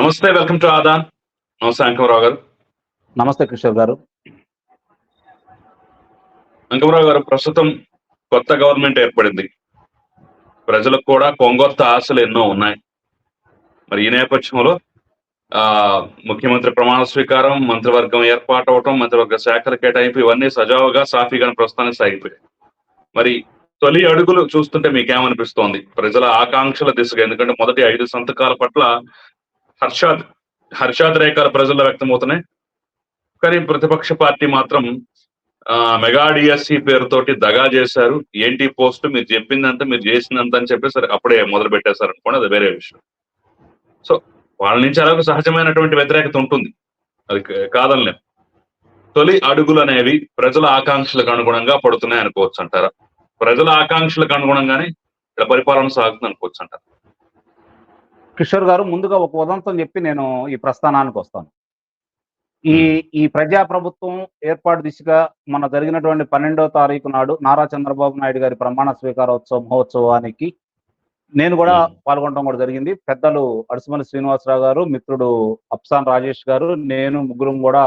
నమస్తే welcome to Aadan. నమస్తే అంకమరావు గారు. నమస్తే కిషోర్ గారు. అంకమరావు గారు ప్రస్తుతం కొత్త గవర్నమెంట్ ఏర్పడింది. ప్రజలకు కూడా కొంగొత్త ఆశలు ఎన్నో ఉన్నాయి. మరి ఈ నేపథ్యంలో ఆ ముఖ్యమంత్రి ప్రమాణ స్వీకారం మంత్రివర్గం ఏర్పాటు అవటం మంత్రివర్గ శాఖల కేటాయింపు ఇవన్నీ సజావుగా సాఫీగా ప్రస్తుతానికి సాగిపోయాయి. మరి తొలి అడుగులు చూస్తుంటే మీకేమనిపిస్తోంది? ప్రజల ఆకాంక్షల దిశగా ఎందుకంటే మొదటి ఐదు సంతకాల పట్ల హర్షాద్ హర్షాద్ రేఖలు ప్రజల్లో వ్యక్తమవుతున్నాయి. కానీ ప్రతిపక్ష పార్టీ మాత్రం ఆ మెగా డిఎస్సి పేరుతోటి దగా చేశారు. ఏంటి పోస్ట్? మీరు చెప్పిందంత మీరు చేసిందంత అని చెప్పేసి అప్పుడే మొదలు పెట్టేశారు అనుకోండి అది వేరే విషయం. సో వాళ్ళ నుంచి అలాగే సహజమైనటువంటి వ్యతిరేకత ఉంటుంది. అది కా- తొలి అడుగులు అనేవి ప్రజల ఆకాంక్షలకు అనుగుణంగా పడుతున్నాయి అనుకోవచ్చు అంటారా? ప్రజల ఆకాంక్షలకు అనుగుణంగానే ఇక్కడ పరిపాలన సాగుతుంది అనుకోవచ్చు అంటారు? కిషోర్ గారు ముందుగా ఒక ఉదంతం చెప్పి నేను ఈ ప్రస్థానానికి వస్తాను. ఈ ఈ ప్రజా ప్రభుత్వం ఏర్పాటు దిశగా మన జరిగినటువంటి పన్నెండవ తారీఖు నాడు నారా చంద్రబాబు నాయుడు గారి ప్రమాణ స్వీకారోత్సవ మహోత్సవానికి నేను కూడా. పాల్గొనడం కూడా జరిగింది. పెద్దలు అడుసుమల్లి శ్రీనివాసరావు గారు మిత్రుడు అప్సాన్ రాజేష్ గారు నేను ముగ్గురం కూడా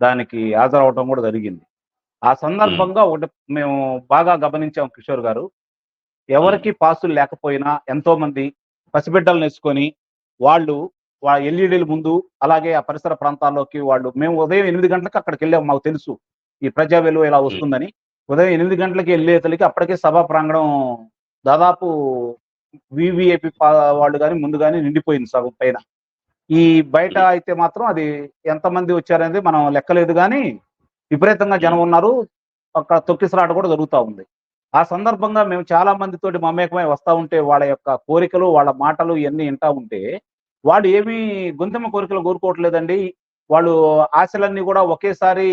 దానికి హాజరవటం కూడా జరిగింది. ఆ సందర్భంగా ఒకటి మేము బాగా గమనించాం కిషోర్ గారు. ఎవరికి పాసులు లేకపోయినా ఎంతో మంది పసిబిడ్డలను వేసుకొని వాళ్ళు వాళ్ళ ఎల్ఈడీల ముందు అలాగే ఆ పరిసర ప్రాంతాల్లోకి వాళ్ళు మేము ఉదయం ఎనిమిది గంటలకు అక్కడికి వెళ్ళాము మాకు తెలుసు ఈ ప్రజా వెలువ ఇలా వస్తుందని. ఉదయం ఎనిమిది గంటలకి వెళ్ళేతలకి అప్పటికే సభా ప్రాంగణం దాదాపు వివిఐపి వాళ్ళు కానీ ముందు కానీ నిండిపోయింది సగం పైన. ఈ బయట అయితే మాత్రం అది ఎంతమంది వచ్చారనేది మనం లెక్కలేదు కానీ విపరీతంగా జనం ఉన్నారు. అక్కడ తొక్కిసలాట కూడా జరుగుతూ ఉంది. ఆ సందర్భంగా మేము చాలా మందితోటి మమేకమై వస్తా ఉంటే వాళ్ళ యొక్క కోరికలు వాళ్ళ మాటలు ఇవన్నీ వింటా ఉంటే వాళ్ళు ఏమీ గొంతెమ్మ కోరికలు కోరుకోవట్లేదండి. వాళ్ళు ఆశలన్నీ కూడా ఒకేసారి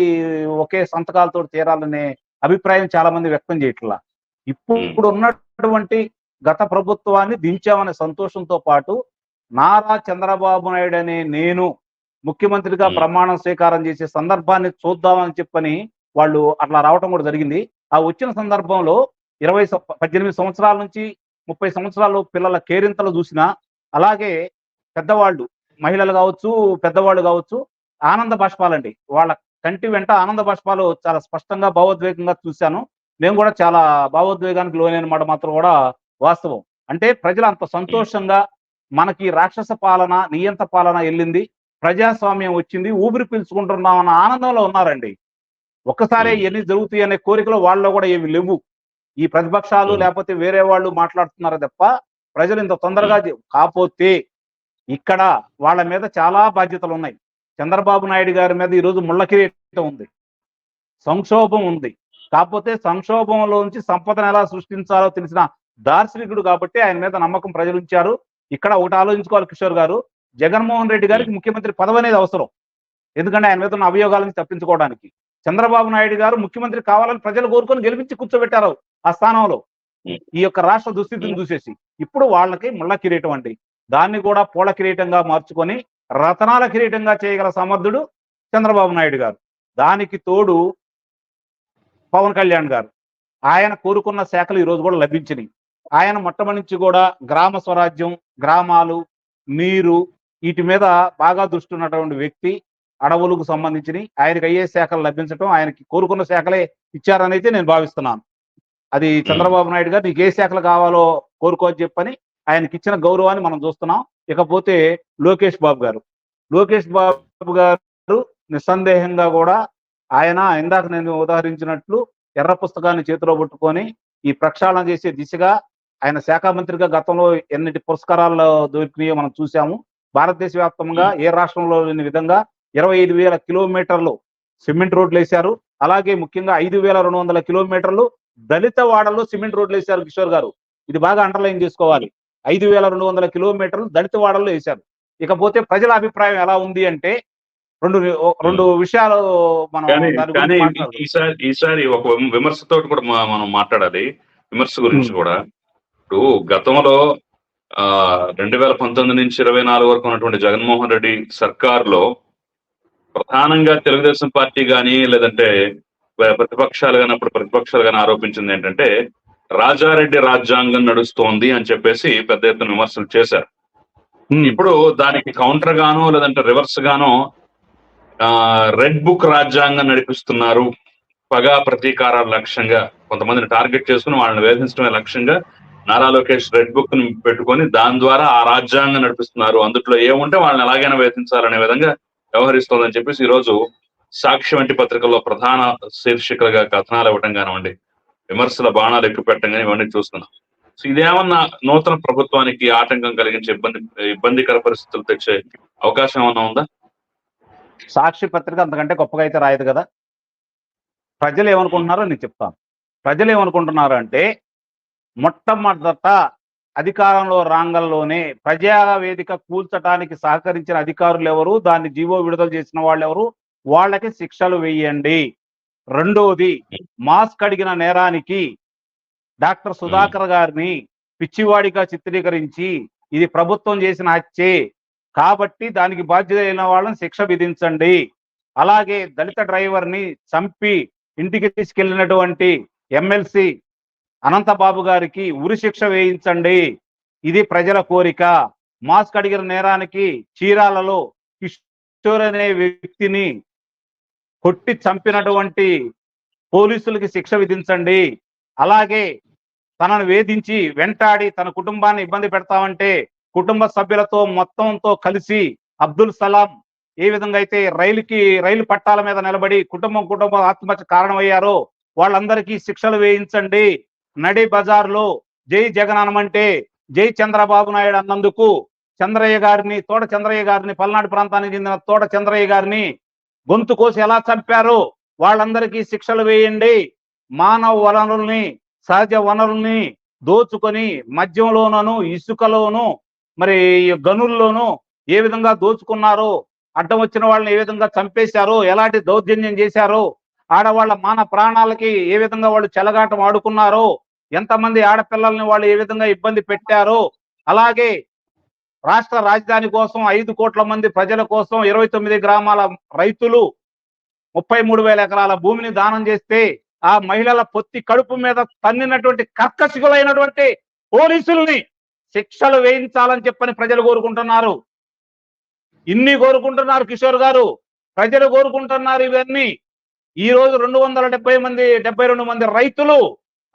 ఒకే సంతకాలతో తీరాలనే అభిప్రాయం చాలా మంది వ్యక్తం చేయట్లా. ఇప్పుడు ఉన్నటువంటి గత ప్రభుత్వాన్ని దించామనే సంతోషంతో పాటు నారా చంద్రబాబు నాయుడు అనే నేను ముఖ్యమంత్రిగా. ప్రమాణం స్వీకారం చేసే సందర్భాన్ని చూద్దామని చెప్పని వాళ్ళు అట్లా రావటం కూడా జరిగింది. ఆ వచ్చిన సందర్భంలో ఇరవై పద్దెనిమిది సంవత్సరాల నుంచి ముప్పై సంవత్సరాలు పిల్లల కేరింతలు చూసినా అలాగే పెద్దవాళ్ళు మహిళలు కావచ్చు పెద్దవాళ్ళు కావచ్చు ఆనంద బాష్పాలండి. వాళ్ళ కంటి వెంట ఆనంద బాష్పాలు చాలా స్పష్టంగా భావోద్వేగంగా చూశాను. నేను కూడా చాలా భావోద్వేగానికి లోనైన మాట మాత్రం కూడా వాస్తవం. అంటే ప్రజలు అంత సంతోషంగా మనకి రాక్షస పాలన నియంత పాలన వెళ్ళింది. ప్రజాస్వామ్యం వచ్చింది. ఊపిరి పీల్చుకుంటున్నాం అన్న ఆనందంలో ఉన్నారండి. ఒక్కసారి. ఎన్ని జరుగుతాయి అనే కోరికలు వాళ్ళలో కూడా ఏమి లేవు. ఈ ప్రతిపక్షాలు. లేకపోతే వేరే వాళ్ళు మాట్లాడుతున్నారు తప్ప ప్రజలు ఇంత తొందరగా కాపోతే ఇక్కడ వాళ్ళ మీద చాలా బాధ్యతలు ఉన్నాయి. చంద్రబాబు నాయుడు గారి మీద ఈరోజు ముళ్ళ కిరీటం ఉంది. సంక్షోభం ఉంది. కాకపోతే సంక్షోభంలోంచి సంపదను ఎలా సృష్టించాలో తెలిసిన దార్శనికుడు కాబట్టి ఆయన మీద నమ్మకం ప్రజలు ఉంచారు ఇక్కడ ఒకటి ఆలోచించుకోవాలి కిషోర్ గారు. జగన్మోహన్ రెడ్డి గారికి ముఖ్యమంత్రి పదవి అనేది అవసరం. ఎందుకంటే ఆయన మీద ఉన్న అభియోగాల నుంచి తప్పించుకోవడానికి. చంద్రబాబు నాయుడు గారు ముఖ్యమంత్రి కావాలని ప్రజలు కోరుకొని గెలిపించి కూర్చోబెట్టారు ఆ స్థానంలో. ఈ యొక్క రాష్ట్ర దుస్థితిని చూసేసి. ఇప్పుడు వాళ్ళకి ముళ్ళ కిరీటం అండి. దాన్ని కూడా పూల కిరీటంగా మార్చుకొని రతనాల కిరీటంగా చేయగల సమర్థుడు చంద్రబాబు నాయుడు గారు. దానికి తోడు పవన్ కళ్యాణ్ గారు. ఆయన కోరుకున్న శాఖలు ఈ రోజు కూడా లభించినాయి. ఆయన మొట్టమొదటి నుంచి కూడా గ్రామ స్వరాజ్యం గ్రామాలు నీరు వీటి మీద బాగా దృష్టి ఉన్నటువంటి వ్యక్తి. అడవులకు సంబంధించి ఆయనకి అయ్యే శాఖలు లభించడం ఆయనకి కోరుకున్న శాఖలే ఇచ్చారని అయితే నేను భావిస్తున్నాను. అది చంద్రబాబు నాయుడు గారు నీకు ఏ శాఖలు కావాలో కోరుకో అని చెప్పని ఆయనకి ఇచ్చిన గౌరవాన్ని మనం చూస్తున్నాం. ఇకపోతే లోకేష్ బాబు గారు. లోకేష్ బాబు గారు నిస్సందేహంగా కూడా ఆయన ఇందాక నేను ఉదాహరించినట్లు ఎర్ర పుస్తకాన్ని చేతిలో పట్టుకొని ఈ ప్రక్షాళన చేసే దిశగా ఆయన శాఖ మంత్రిగా గతంలో ఎన్నిటి పురస్కారాలు దొరికినాయో మనం చూసాము భారతదేశ వ్యాప్తంగా ఏ రాష్ట్రంలో లేని విధంగా ఇరవై ఐదు వేల కిలోమీటర్లు సిమెంట్ రోడ్లు వేశారు అలాగే ముఖ్యంగా ఐదు వేల రెండు వందల కిలోమీటర్లు దళిత వాడల్లో సిమెంట్ రోడ్లు వేశారు కిషోర్ గారు. ఇది బాగా అండర్లైన్ చేసుకోవాలి. ఐదు వేల రెండు వందల కిలోమీటర్లు దళిత వాడల్లో వేశారు. ఇకపోతే ప్రజల అభిప్రాయం ఎలా ఉంది అంటే రెండు రెండు విషయాలు మనం గురించి. ఈసారి ఈసారి ఒక విమ- విమర్శతో కూడా మనం మాట్లాడాలి. విమర్శ గురించి Hmm. కూడా. ఇప్పుడు గతంలో ఆ రెండు వేల పంతొమ్మిది నుంచి ఇరవై నాలుగు వరకు ఉన్నటువంటి జగన్మోహన్ రెడ్డి సర్కార్లో ప్రధానంగా తెలుగుదేశం పార్టీ కానీ లేదంటే ప్ర- ప్రతిపక్షాలు కానీ అప్పుడు ప్రతిపక్షాలు కానీ ఆరోపించింది ఏంటంటే రాజారెడ్డి రాజ్యాంగం నడుస్తోంది అని చెప్పేసి పెద్ద ఎత్తున విమర్శలు చేశారు. ఇప్పుడు దానికి కౌంటర్ గాను లేదంటే రివర్స్ గాను ఆ రెడ్ బుక్ రాజ్యాంగం నడిపిస్తున్నారు. పగా ప్రతీకారాల లక్ష్యంగా కొంతమందిని టార్గెట్ చేసుకుని వాళ్ళని వేధించడమే లక్ష్యంగా నారా లోకేష్ రెడ్ బుక్ని పెట్టుకొని దాని ద్వారా ఆ రాజ్యాంగం నడిపిస్తున్నారు. అందులో ఏముంటే వాళ్ళని ఎలాగైనా వేధించాలనే విధంగా వ్యవహరిస్తోందని చెప్పేసి ఈ రోజు సాక్షి వంటి పత్రికల్లో ప్రధాన శీర్షికలుగా కథనాలు ఇవ్వటం కానివ్వండి విమర్శల బాణాలు ఎక్కువ పెట్టడం కానీ ఇవన్నీ చూస్తున్నాం. సో ఇదేమన్నా నూతన ప్రభుత్వానికి ఆటంకం కలిగించే ఇబ్బంది ఇబ్బందికర పరిస్థితులు తెచ్చే అవకాశం ఏమన్నా ఉందా? సాక్షి పత్రిక అంతకంటే గొప్పగా అయితే రాయదు కదా. ప్రజలు ఏమనుకుంటున్నారో నేను చెప్తాను. ప్రజలు ఏమనుకుంటున్నారు అంటే మొట్టమొదట అధికారంలో రాంగంలోనే ప్రజా వేదిక కూల్చడానికి సహకరించిన అధికారులు ఎవరు? దాన్ని జీవో విడుదల చేసిన వాళ్ళు ఎవరు? వాళ్ళకి శిక్షలు వేయండి. రెండోది మాస్క్ అడిగిన నేరానికి డాక్టర్ సుధాకర్ గారిని పిచ్చివాడిగా చిత్రీకరించి ఇది ప్రభుత్వం చేసిన హత్యే. కాబట్టి దానికి బాధ్యత అయిన వాళ్ళని శిక్ష విధించండి. అలాగే దళిత డ్రైవర్ని చంపి ఇంటికి తీసుకెళ్ళినటువంటి ఎమ్మెల్సీ అనంతబాబు గారికి ఉరి శిక్ష వేయించండి. ఇది ప్రజల కోరిక. మాస్క్ అడిగిన నేరానికి చీరాలలో కిషోర్ అనే వ్యక్తిని కొట్టి చంపినటువంటి పోలీసులకి శిక్ష విధించండి. అలాగే తనను వేధించి వెంటాడి తన కుటుంబాన్ని ఇబ్బంది పెడతామంటే కుటుంబ సభ్యులతో మొత్తంతో కలిసి అబ్దుల్ సలాం ఏ విధంగా అయితే రైలుకి రైలు పట్టాల మీద నిలబడి కుటుంబం కుటుంబం ఆత్మహత్య కారణమయ్యారో వాళ్ళందరికీ శిక్షలు వేయించండి. నడి బజార్లో జై జగన్ అంటే జై చంద్రబాబు నాయుడు అన్నందుకు చంద్రయ్య గారిని తోట చంద్రయ్య గారిని పల్నాడు ప్రాంతానికి చెందిన తోట చంద్రయ్య గారిని గొంతు కోసి ఎలా చంపారో వాళ్ళందరికీ శిక్షలు వేయండి. మానవ వనరుల్ని సహజ వనరుల్ని దోచుకొని మద్యంలోనూ ఇసుకలోను మరి గనుల్లోనూ ఏ విధంగా దోచుకున్నారో అడ్డం వచ్చిన వాళ్ళని ఏ విధంగా చంపేశారో ఎలాంటి దౌర్జన్యం చేశారో ఆడవాళ్ళ మాన ప్రాణాలకి ఏ విధంగా వాళ్ళు చెలగాటం ఆడుకున్నారో ఎంతమంది ఆడపిల్లల్ని వాళ్ళు ఏ విధంగా ఇబ్బంది పెట్టారో అలాగే రాష్ట్ర రాజధాని కోసం ఐదు కోట్ల మంది ప్రజల కోసం ఇరవై తొమ్మిది గ్రామాల రైతులు ముప్పై మూడు వేల ఎకరాల భూమిని దానం చేస్తే ఆ మహిళల పొత్తి కడుపు మీద తన్నినటువంటి కర్కశకులైనటువంటి పోలీసుల్ని శిక్షలు వేయించాలని చెప్పని ప్రజలు కోరుకుంటున్నారు. ఇన్ని కోరుకుంటున్నారు కిషోర్ గారు. ప్రజలు కోరుకుంటున్నారు ఇవన్నీ. ఈ రోజు రెండు వందల డెబ్బై మంది డెబ్బై రెండు మంది రైతులు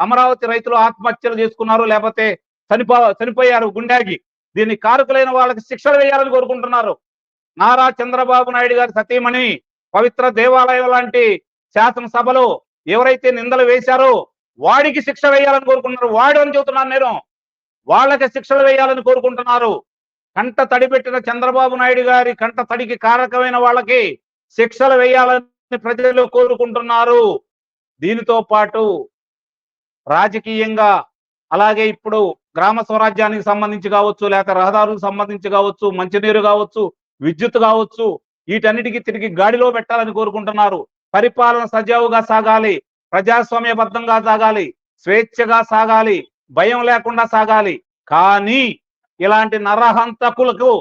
అమరావతి రైతులు ఆత్మహత్యలు చేసుకున్నారు లేకపోతే చనిపో చనిపోయారు గుండాగి. దీన్ని కారకులైన వాళ్ళకి శిక్షలు వేయాలని కోరుకుంటున్నారు. నారా చంద్రబాబు నాయుడు గారి సతీమణి పవిత్ర దేవాలయం లాంటి శాసనసభలో ఎవరైతే నిందలు వేశారో వాడికి శిక్ష వేయాలని కోరుకుంటున్నారు. వాడు అని చెబుతున్నాను నేను. వాళ్ళకి శిక్షలు వేయాలని కోరుకుంటున్నారు. కంట తడిపెట్టిన చంద్రబాబు నాయుడు గారి కంట తడికి కారకమైన వాళ్ళకి శిక్షలు వేయాలని ప్రజలు కోరుకుంటున్నారు. దీనితో పాటు రాజకీయంగా అలాగే ఇప్పుడు గ్రామ స్వరాజ్యానికి సంబంధించి కావచ్చు లేకపోతే రహదారులకు సంబంధించి కావచ్చు మంచినీరు కావచ్చు విద్యుత్ కావచ్చు వీటన్నిటికీ తిరిగి గాడిలో పెట్టాలని కోరుకుంటున్నారు. పరిపాలన సజావుగా సాగాలి ప్రజాస్వామ్యబద్ధంగా సాగాలి స్వేచ్ఛగా సాగాలి భయం లేకుండా సాగాలి. కానీ ఇలాంటి నరహంతకులకు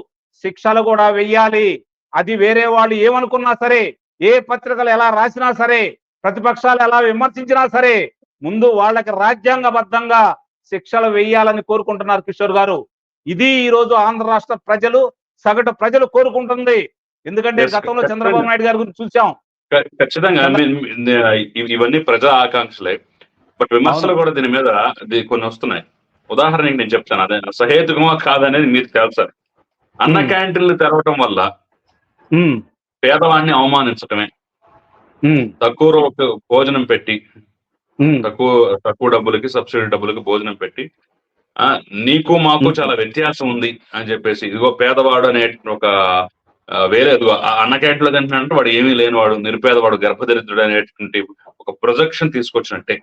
శిక్షలు కూడా వెయ్యాలి. అది వేరే వాళ్ళు ఏమనుకున్నా సరే ఏ పత్రికలు ఎలా రాసినా సరే ప్రతిపక్షాలు ఎలా విమర్శించినా సరే ముందు వాళ్ళకి రాజ్యాంగబద్ధంగా శిక్షలు వేయాలని కోరుకుంటున్నారు కిషోర్ గారు. ఇది ఈ రోజు ఆంధ్ర రాష్ట్ర ప్రజలు సగటు ప్రజలు కోరుకుంటుంది. ఎందుకంటే గతంలో చంద్రబాబు నాయుడు గారి గురించి చూసాం ఖచ్చితంగా. ఇవన్నీ ప్రజా ఆకాంక్షలే. బట్ విమర్శలు. కూడా దీని మీద కొన్ని వస్తున్నాయి. ఉదాహరణకి నేను చెప్తాను. అదే సహేతుకమా కాదనేది మీరు తెలుసారు అన్న. క్యాంటీన్లు తెరవటం వల్ల పేదవాడిని అవమానించటమే. తక్కువ భోజనం పెట్టి తక్కువ తక్కువ డబ్బులకి సబ్సిడీ డబ్బులకి భోజనం పెట్టి ఆ నీకు మాకు. చాలా వ్యత్యాసం ఉంది అని చెప్పేసి ఇదిగో పేదవాడు అనే ఒక ఆ, వేరే ఇదిగో ఆ అన్న క్యాంటీన్లో తింటున్నాడంటే వాడు ఏమీ లేనివాడు నిరుపేదవాడు గర్భదరిద్రుడు అనేటువంటి ఒక ప్రొజెక్షన్ తీసుకొచ్చినట్టే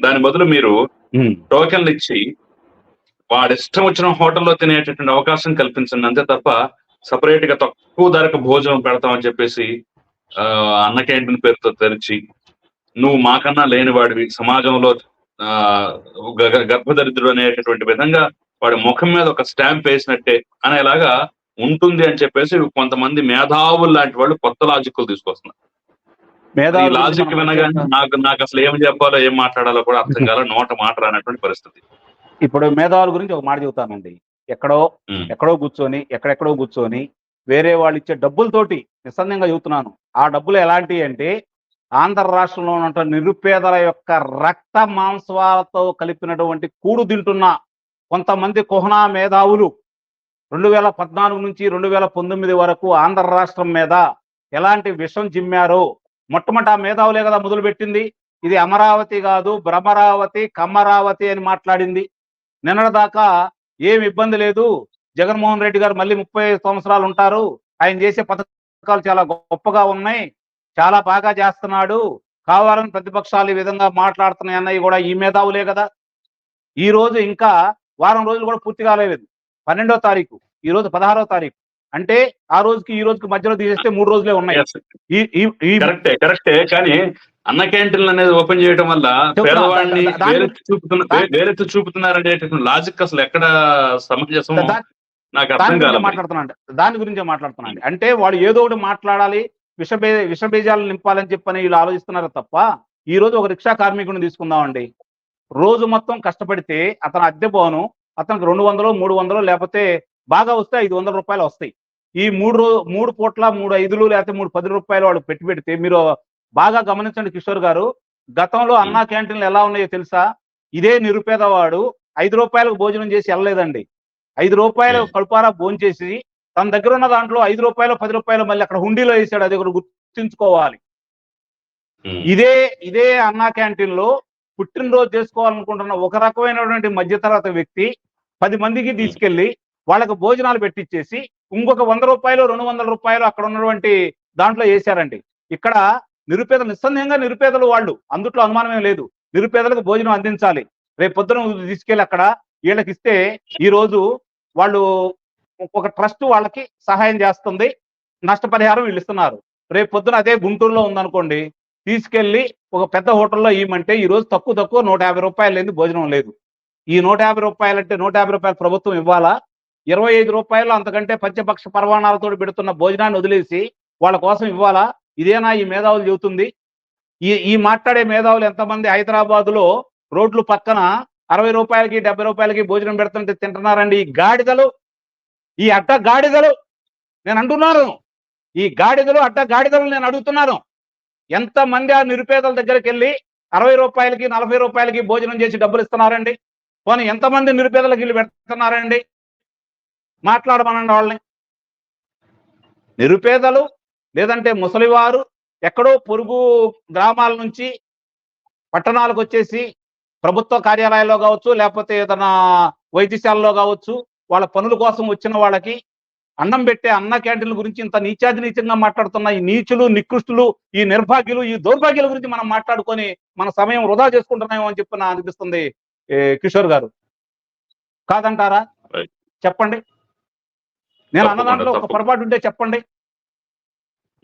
దాని బదులు మీరు. టోకెన్లు ఇచ్చి వాడి ఇష్టం వచ్చిన హోటల్లో తినేటటువంటి అవకాశం కల్పించండి అంతే తప్ప సపరేట్గా తక్కువ ధరకు భోజనం పెడతామని చెప్పేసి ఆ, అన్న క్యాంటీన్ పేరుతో తెరిచి నువ్వు మాకన్నా లేనివాడివి. సమాజంలో గర్భదరిద్రుడు అనేటటువంటి విధంగా వాడి ముఖం మీద ఒక స్టాంప్ వేసినట్టే అనేలాగా ఉంటుంది అని చెప్పేసి కొంతమంది మేధావులు లాంటి వాళ్ళు కొత్త లాజిక్లు తీసుకొస్తున్నారు. ఈ మేధావుల లాజిక్ వినగానే నాకు నాకు అసలు ఏం చెప్పాలో ఏం మాట్లాడాలో కూడా అర్థం కాల నోట మాట రానటువంటి పరిస్థితి. ఇప్పుడు మేధావుల గురించి ఒక మాట చెబుతానండి. ఎక్కడో ఎక్కడో కూర్చొని ఎక్కడెక్కడో కూర్చొని వేరే వాళ్ళు ఇచ్చే డబ్బులతోటి నిస్సందంగా చెబుతున్నాను. ఆ డబ్బులు ఎలాంటివి అంటే ఆంధ్ర రాష్ట్రంలో ఉన్న నిరుపేదల యొక్క రక్త మాంసాలతో కలిపినటువంటి కూడు తింటున్న కొంతమంది కుహనా మేధావులు రెండు వేల పద్నాలుగు నుంచి రెండు వేల పంతొమ్మిది వరకు ఆంధ్ర రాష్ట్రం మీద ఎలాంటి విషం జిమ్మారో మొట్టమొదటి ఆ మేధావులే కదా మొదలుపెట్టింది. ఇది అమరావతి కాదు భ్రమరావతి కమ్మరావతి అని మాట్లాడింది. నిన్నటిదాకా ఏం ఇబ్బంది లేదు. జగన్మోహన్ రెడ్డి గారు మళ్ళీ ముప్పై సంవత్సరాలు ఉంటారు. ఆయన చేసే పథకాలు చాలా గొప్పగా ఉన్నాయి. చాలా బాగా చేస్తున్నాడు. కావాలని ప్రతిపక్షాలు ఈ విధంగా మాట్లాడుతున్నాయి అన్నవి కూడా ఈ మేధావులే కదా. ఈ రోజు ఇంకా వారం రోజులు కూడా పూర్తి కాలేదు పన్నెండో తారీఖు ఈ రోజు పదహారో తారీఖు. అంటే ఆ రోజుకి ఈ రోజుకి మధ్యలో తీసేస్తే మూడు రోజులే ఉన్నాయి. కరెక్టే కరెక్టే కానీ అన్న క్యాంటీన్లు అనేది ఓపెన్ చేయడం వల్ల పేదవాడిని వేరెత్తి లాజిక్ అసలు ఎక్కడ సమంజసం నాకు దాని అర్థం దాని గురించే మాట్లాడుతున్నాను అంటే వాడు ఏదో ఒకటి మాట్లాడాలి విషబే విషబీజాలు నింపాలని చెప్పని వీళ్ళు ఆలోచిస్తున్నారు తప్ప? ఈ రోజు ఒక రిక్షా కార్మికుడిని తీసుకుందామండి. రోజు మొత్తం కష్టపడితే అతను అద్దె పోను అతనికి రెండు వందలు మూడు వందలు లేకపోతే బాగా వస్తే ఐదు వందల రూపాయలు వస్తాయి. ఈ మూడు రో మూడు పూట్ల మూడు ఐదులు లేకపోతే మూడు పది రూపాయలు వాడు పెట్టి పెడితే మీరు బాగా గమనించండి కిషోర్ గారు. గతంలో అన్నా క్యాంటీన్లు ఎలా ఉన్నాయో తెలుసా? ఇదే నిరుపేదవాడు ఐదు రూపాయలకు భోజనం చేసి వెళ్ళలేదండి. ఐదు రూపాయలు. కడుపారా భోజనం చేసి తన దగ్గర ఉన్న దాంట్లో ఐదు రూపాయలు పది రూపాయలు మళ్ళీ అక్కడ హుండీలో వేసాడు అది ఒకటి గుర్తుంచుకోవాలి. ఇదే ఇదే అన్నా క్యాంటీన్లో పుట్టినరోజు చేసుకోవాలనుకుంటున్న ఒక రకమైనటువంటి మధ్యతరగతి వ్యక్తి పది మందికి తీసుకెళ్ళి వాళ్ళకి భోజనాలు పెట్టించేసి ఇంకొక వంద రూపాయలు రెండు వందల రూపాయలు అక్కడ ఉన్నటువంటి దాంట్లో వేశారండి. ఇక్కడ నిరుపేదలు నిస్సందేహంగా నిరుపేదలు వాళ్ళు అందుట్లో అనుమానమే లేదు. నిరుపేదలకు భోజనం అందించాలి. రేపు పొద్దున తీసుకెళ్ళి అక్కడ వీళ్ళకి ఇస్తే ఈ రోజు వాళ్ళు ఒక ట్రస్ట్ వాళ్ళకి సహాయం చేస్తుంది. నష్టపరిహారం వీళ్ళు ఇస్తున్నారు. రేపు పొద్దున అదే గుంటూరులో ఉందనుకోండి తీసుకెళ్ళి ఒక పెద్ద హోటల్లో ఇవ్వమంటే ఈ రోజు తక్కువ తక్కువ నూట యాభై రూపాయలు లేని భోజనం లేదు. ఈ నూట యాభై రూపాయలు అంటే నూట యాభై రూపాయలు ప్రభుత్వం ఇవ్వాలా? ఇరవై ఐదు రూపాయలు అంతకంటే పంచపక్ష పరమాణాలతో పెడుతున్న భోజనాన్ని వదిలేసి వాళ్ళ కోసం ఇవ్వాలా? ఇదేనా ఈ మేధావులు చెబుతుంది? ఈ ఈ మాట్లాడే మేధావులు ఎంతమంది? హైదరాబాద్లో రోడ్లు పక్కన అరవై రూపాయలకి డెబ్బై రూపాయలకి భోజనం పెడుతుంటే తింటున్నారండి ఈ గాడిదలు. ఈ అడ్డ గాడిదలు నేను అంటున్నాను. ఈ గాడిదలు అడ్డ గాడిదలు నేను అడుగుతున్నాను. ఎంతమంది ఆ నిరుపేదల దగ్గరికి వెళ్ళి అరవై రూపాయలకి నలభై రూపాయలకి భోజనం చేసి డబ్బులు ఇస్తున్నారండి? పోనీ ఎంతమంది నిరుపేదలకు ఇల్లు పెడుతున్నారండి? మాట్లాడమనండి వాళ్ళని. నిరుపేదలు లేదంటే ముసలివారు ఎక్కడో పొరుగు గ్రామాల నుంచి పట్టణాలకు వచ్చేసి ప్రభుత్వ కార్యాలయాల్లో కావచ్చు లేకపోతే ఏదైనా వైద్యశాలలో కావచ్చు వాళ్ళ పనుల కోసం వచ్చిన వాళ్ళకి అన్నం పెట్టే అన్న క్యాంటీన్ల గురించి ఇంత నీచాది నీచంగా మాట్లాడుతున్న ఈ నీచులు నికృష్టులు ఈ నిర్భాగ్యులు ఈ దౌర్భాగ్యాల గురించి మనం మాట్లాడుకొని మన సమయం వృధా చేసుకుంటున్నామో అని చెప్పి అనిపిస్తుంది కిషోర్ గారు. కాదంటారా. చెప్పండి. నేను అన్న దాంట్లో ఒక. పొరపాటు ఉంటే చెప్పండి.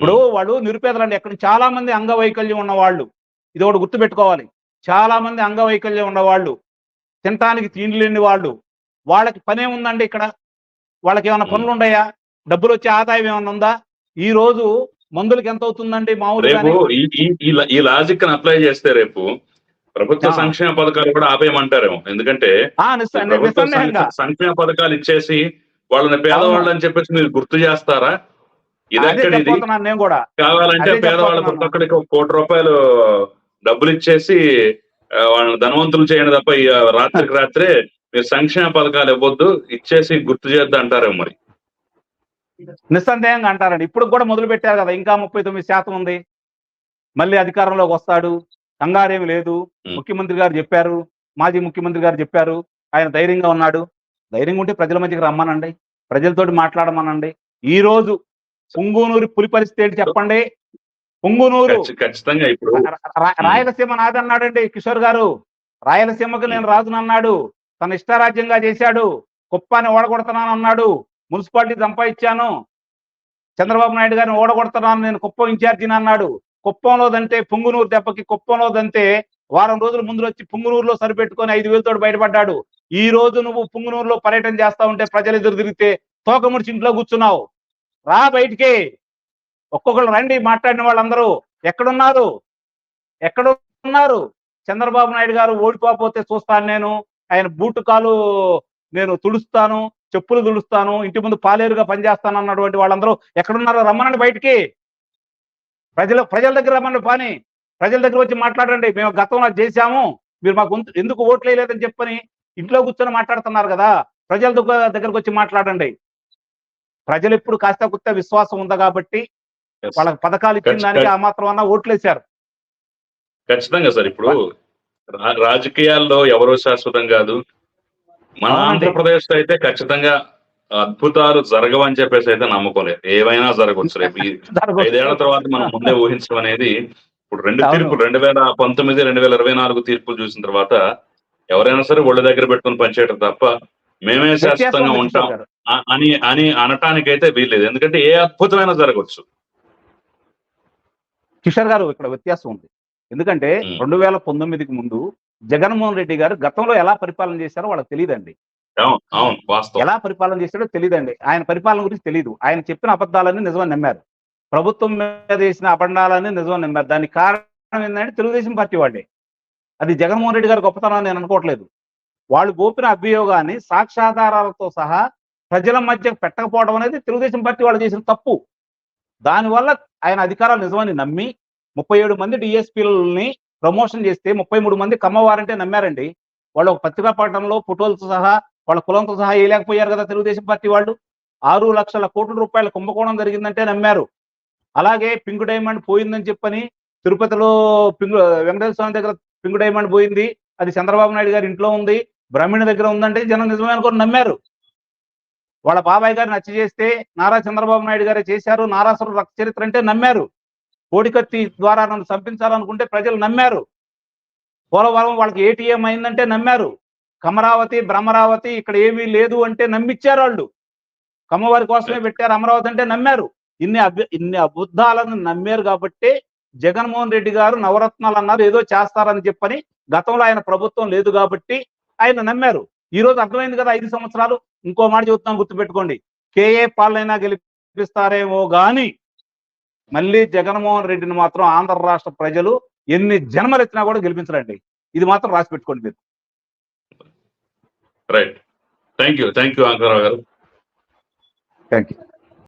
ఇప్పుడు వాళ్ళు నిరుపేదలండి. ఎక్కడ చాలా మంది అంగవైకల్యం ఉన్న వాళ్ళు ఇది ఒకటి గుర్తుపెట్టుకోవాలి. చాలా మంది అంగవైకల్యం ఉన్న వాళ్ళు తినటానికి తిండి లేని వాళ్ళు. వాళ్ళకి పనే ఉందండి ఇక్కడ. వాళ్ళకి ఏమైనా. పనులు ఉన్నాయా డబ్బులు వచ్చే ఆదాయం ఏమైనా ఉందా? ఈ రోజు మందులకి ఎంత అవుతుందండి మామూలుగా ఈ లాజిక్ అప్లై చేస్తే రేపు ప్రభుత్వ. సంక్షేమ పథకాలు కూడా ఆపేయమంటారేమో. ఎందుకంటే సంక్షేమ పథకాలు ఇచ్చేసి వాళ్ళని పేదవాళ్ళు అని చెప్పేసి మీరు గుర్తు చేస్తారా? ఇది నేను కూడా. కావాలంటే పేదవాళ్ళ. ప్రతి ఒక్కరికి ఒక కోటి రూపాయలు డబ్బులు ఇచ్చేసి వాళ్ళని ధనవంతులు చేయండి తప్ప రాత్రికి రాత్రే మీరు సంక్షేమ పథకాలు ఇవ్వద్దు ఇచ్చేసి గుర్తు చేద్దాం అంటారేమో మరి. నిస్సందేహంగా అంటారండి. ఇప్పుడు కూడా మొదలు పెట్టారు కదా ఇంకా ముప్పై తొమ్మిది శాతం ఉంది. మళ్ళీ అధికారంలోకి వస్తాడు. కంగారేమి లేదు. ముఖ్యమంత్రి గారు చెప్పారు. మాజీ ముఖ్యమంత్రి గారు చెప్పారు. ఆయన ధైర్యంగా ఉన్నాడు. ధైర్యంగా ఉంటే ప్రజల మధ్యకి రమ్మనండి. ప్రజలతోటి మాట్లాడమనండి. ఈ రోజు పుంగూనూరు పులి పరిస్థితి ఏంటి చెప్పండి? పుంగునూరు ఖచ్చి- ఖచ్చితంగా ఇప్పుడు రాయలసీమ నాదన్నాడండి కిషోర్ గారు. రాయలసీమకు నేను రాజునన్నాడు. తన ఇష్టారాజ్యంగా చేశాడు. కుప్పాన్ని ఓడగొడుతున్నాను అన్నాడు. మున్సిపాలిటీ సంపాదించాను చంద్రబాబు నాయుడు గారిని ఓడగొడుతున్నాను నేను కుప్పం ఇన్ఛార్జిని అన్నాడు. కుప్పంలో దంటే పుంగునూరు దెబ్బకి కుప్పంలో దంతే వారం రోజుల ముందు వచ్చి పుంగునూరులో సరిపెట్టుకొని ఐదు వేలతో బయటపడ్డాడు. ఈ రోజు నువ్వు పుంగునూరులో పర్యటన చేస్తా ఉంటే ప్రజలు ఎదురు తిరిగితే తోకముడిచి ఇంట్లో కూర్చున్నావు. రా బయటికి. ఒక్కొక్కరు రండి మాట్లాడిన వాళ్ళందరూ. ఎక్కడున్నారు? ఎక్కడ ఉన్నారు చంద్రబాబు నాయుడు గారు ఓడిపోతే చూస్తాను నేను. ఆయన బూటు కాలు నేను తుడుస్తాను చెప్పులు దులుస్తాను ఇంటి ముందు పాలేరుగా పనిచేస్తాను అన్నటువంటి వాళ్ళందరూ ఎక్కడున్నారో రమ్మనండి బయటికి. ప్రజల ప్రజల దగ్గర రమ్మనండి పని. ప్రజల దగ్గర వచ్చి మాట్లాడండి. మేము గతంలో చేశాము. మీరు మాకు ఎందుకు ఓట్లు వేయలేదని చెప్పని ఇంట్లో కూర్చొని మాట్లాడుతున్నారు కదా. ప్రజల దగ్గర- దగ్గరకు వచ్చి మాట్లాడండి. ప్రజలు ఇప్పుడు కాస్త కుత్త విశ్వాసం ఉంది కాబట్టి. వాళ్ళకి పథకాలు ఇచ్చిన దానికి ఆ మాత్రం అన్నా ఓట్లేశారు. ఖచ్చితంగా సార్. ఇప్పుడు రాజకీయాల్లో ఎవరో శాశ్వతం కాదు. మన. ఆంధ్రప్రదేశ్లో అయితే ఖచ్చితంగా అద్భుతాలు జరగవని చెప్పేసి అయితే నమ్మకోలేదు. ఏవైనా జరగవచ్చు. రేపు ఐదేళ్ళ తర్వాత మనం ముందే ఊహించడం అనేది ఇప్పుడు రెండు. తీర్పులు రెండు వేల పంతొమ్మిది రెండు వేల ఇరవై నాలుగు తీర్పులు చూసిన తర్వాత ఎవరైనా సరే ఒళ్ళ దగ్గర పెట్టుకుని పనిచేయడం తప్ప మేమే శాశ్వతంగా ఉంటాం అని అని అనటానికైతే వీల్లేదు. ఎందుకంటే ఏ అద్భుతమైనా జరగవచ్చు. కిషోర్ గారు ఇక్కడ వ్యత్యాసం ఉంది. ఎందుకంటే. రెండు వేల పంతొమ్మిదికి ముందు జగన్మోహన్ రెడ్డి గారు గతంలో ఎలా పరిపాలన చేశారో వాళ్ళకి తెలియదండి ఎలా పరిపాలన చేశాడో తెలియదండి ఆయన పరిపాలన గురించి తెలియదు ఆయన చెప్పిన అబద్ధాలన్నీ నిజమని నమ్మారు. ప్రభుత్వం మీద వేసిన అబద్ధాలన్నీ నిజమని నమ్మారు. దానికి కారణం ఏంటంటే తెలుగుదేశం పార్టీ వాళ్ళే. అది జగన్మోహన్ రెడ్డి గారి గొప్పతనం నేను అనుకోవట్లేదు. వాళ్ళు మోపిన అభియోగాన్ని సాక్ష్యాధారాలతో సహా ప్రజల మధ్య పెట్టకపోవడం అనేది తెలుగుదేశం పార్టీ వాళ్ళు చేసిన తప్పు. దానివల్ల ఆయన అధికారాలు నిజమని నమ్మి ముప్పై ఏడు మంది డిఎస్పీలని ప్రమోషన్ చేస్తే ముప్పై మూడు మంది కమ్మవారంటే నమ్మారండి. వాళ్ళు ఒక పత్రికా ప్రకటనలో ఫోటోలతో సహా వాళ్ళ కులంతో సహా వేయలేకపోయారు కదా తెలుగుదేశం పార్టీ వాళ్ళు. ఆరు లక్షల కోట్ల రూపాయల కుంభకోణం జరిగిందంటే నమ్మారు. అలాగే పింక్ డైమండ్ పోయిందని చెప్పని తిరుపతిలో పింగు వెంకటేశ్వర స్వామి దగ్గర పింక్ డైమండ్ పోయింది. అది చంద్రబాబు నాయుడు గారి ఇంట్లో ఉంది. బ్రాహ్మణి దగ్గర ఉందంటే జనం నిజమే అనుకొని నమ్మారు. వాళ్ళ బాబాయ్ గారిని హత్య చేస్తే నారా చంద్రబాబు నాయుడు గారే చేశారు. నారాసురు రక్త చరిత్ర అంటే నమ్మారు. కోడికత్తి ద్వారా నన్ను చంపించాలనుకుంటే ప్రజలు నమ్మారు. పోలవరం వాళ్ళకి ఏటీఎం అయిందంటే నమ్మారు. కమరావతి భ్రమరావతి ఇక్కడ ఏమీ లేదు అంటే నమ్మిచ్చారు వాళ్ళు. కమ్మవారి కోసమే పెట్టారు అమరావతి అంటే నమ్మారు. ఇన్ని ఇన్ని అబద్ధాలను నమ్మారు కాబట్టి జగన్మోహన్ రెడ్డి గారు నవరత్నాలు అన్నారు ఏదో చేస్తారని చెప్పని గతంలో ఆయన ప్రభుత్వం లేదు కాబట్టి ఆయన నమ్మారు. ఈ రోజు అర్థమైంది కదా ఐదు సంవత్సరాలు. ఇంకో మాట చెబుతున్నాను గుర్తుపెట్టుకోండి. కేఏ పాలనైనా గెలిపిస్తారేమో గాని మళ్ళీ జగన్మోహన్ రెడ్డిని మాత్రం ఆంధ్ర రాష్ట్ర ప్రజలు ఎన్ని జన్మలు ఎత్తినా కూడా గెలిపించరండి. ఇది మాత్రం రాసి పెట్టుకోండి మీరు. Right thank you thank you Ankarao garu thank you